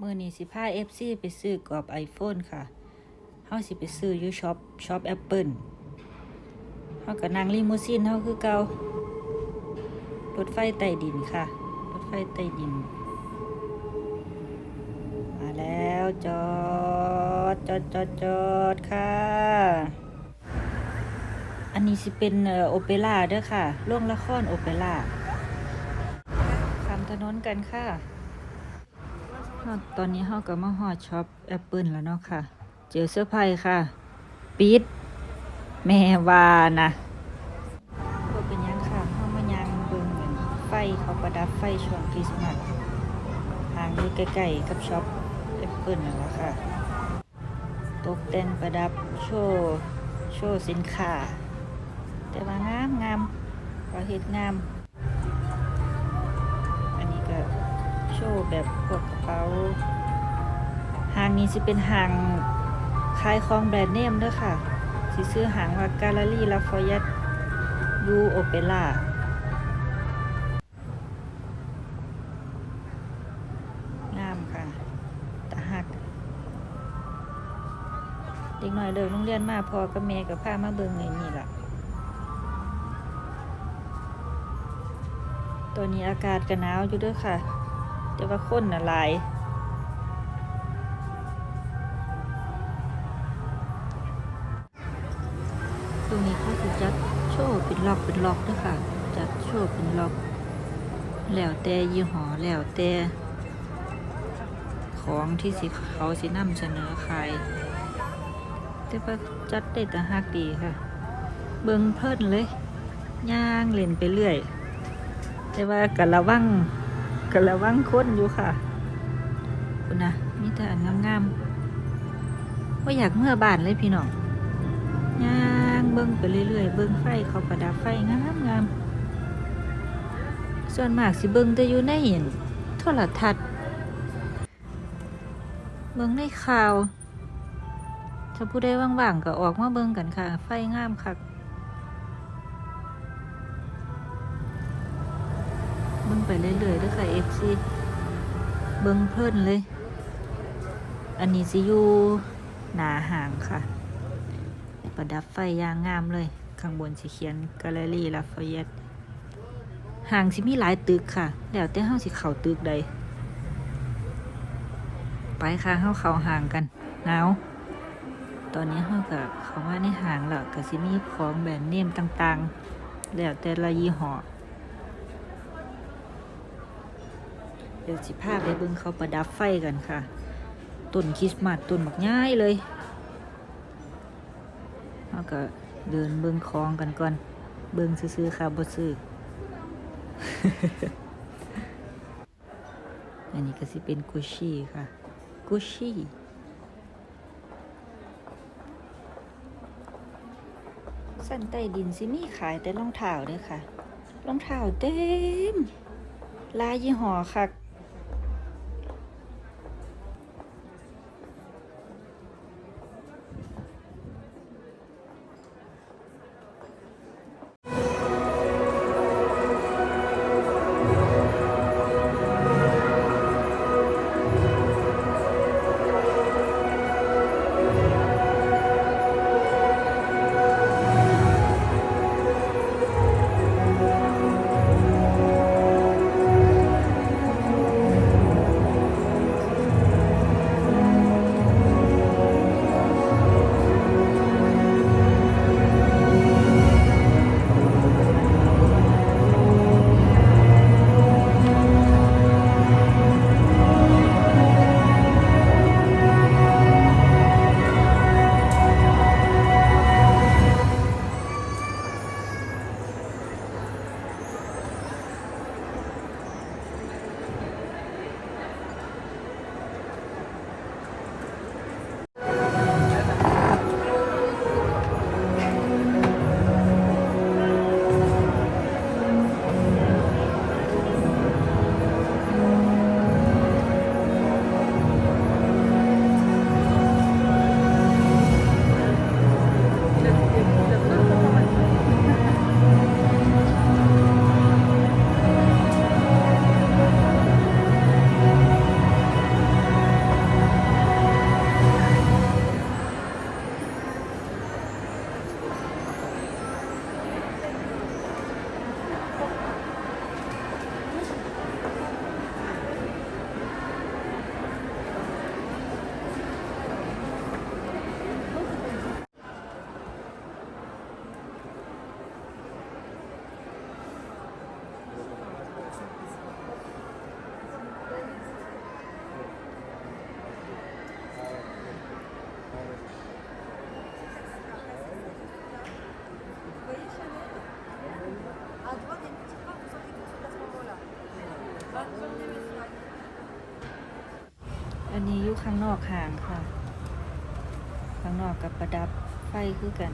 มื่อนี้สิพา FC ไปซื้อกรอบ iPhone ค่ะเฮาสิไปซื้ออยู่ช็อปช็อป Apple เฮาก็นั่งลิมูซีนเฮาคือเก่ารถไฟใต้ดินค่ะ รถไฟใต้ดิน มาแล้วจอดจอดจอดจอดค่ะ อันนี้สิเป็นโอเปร่าเด้อค่ะ โรงละครโอเปร่าข้ามถนนกันค่ะ ตอนนี้เฮาก็มาฮอดช็อปแอปเปิลแล้วเนาะค่ะ เจอเสื้อร์ไผ่ค่ะ ปิด แม่วานะบ่เป็นยังค่ะเฮามายังเบิ่งกันไฟเขาประดับไฟช่วงคริสต์มาสห่างอยู่ใกล้ๆกับช็อปแอปเปิลนั่นแหละค่ะ ตกแต่งประดับโชว์โชว์สินค้า แต่ว่างามงามก็เฮ็ดงาม ว์แบบพวกระเป๋าห้างนี้สิเป็นห้างขายของแบรนด์เนมเด้อค่ะสิซื้อห้างว่า Gallery Lafayette Du Opera งามค่ะตาหักเด็กหน่อยเลิกโรงเรียนมาพอกับแม่กับพามาเบิ่งไอ้นี่ล่ะตอนนี้อากาศก็หนาวอยู่ด้วยค่ะ แต่ว่าคนน่ะหลายตรงนี้เขาสิจัดโชว์เป็นล็อกเป็นล็อกด้วยค่ะ จัดโชว์เป็นล็อก แล้วแต่ยี่ห้อแล้วแต่ของที่สิเขาสินำเสนอขายแต่ว่าจัดได้แต่ฮักดีค่ะ เบิ่งเพลินเลยย่างเล่นไปเรื่อย แต่ว่ากะระวัง กะระวังคนอยู่ค่ะคุณนะมีแต่อันงามๆว่าอยากเมื่อบานเลยพี่น้องย่างเบิ้งไปเรื่อยๆ เบิ้งไฟเขาประดับไฟงามๆส่วนมากสิเบิ้งแต่อยู่ในเห็นโทรทัศน์ เบิ้งในข่าว ถ้าผู้ใดว่างๆก็ออกมาเบิ้งกันค่ะ ไฟงามคัก ไปเรื่อยๆด้วยค่ะ FC เบิ่งเพลินเลย อันนี้สิอยู่หนาห่างค่ะ ประดับไฟยางงามเลย ข้างบนสิเขียนกาแลรี่ลาฟายตห่างสิมีหลายตึกค่ะ แล้วแต่เฮาสิเข้าตึกใด ไปค่ะเฮาเข้าห่างกันหนาวตอนนี้เฮาก็เข้ามาในห่างแล้วก็สิมีของแบรนด์เนมต่างๆ แล้วแต่ละยี่ห้อ เดี๋ยวสิพาไปเบิ่งเขาประดับไฟกันค่ะต้นคริสต์มาสต้นบักง่ายเลยแล้วก็เดินเบิ่งคลองกันก่อน เบิ่งซื้อๆค่ะบ่ซื้ออันนี้ก็สิเป็นกุชชี่ค่ะ กุชชี่สั้นใต้ดินสิมีขายแต่รองเท้าเด้อค่ะรองเท้าเต็มลายยี่ห้อคั อันี้อยู่ข้างนอกห่างค่ะ ข้างนอกกับประดับไฟคือกัน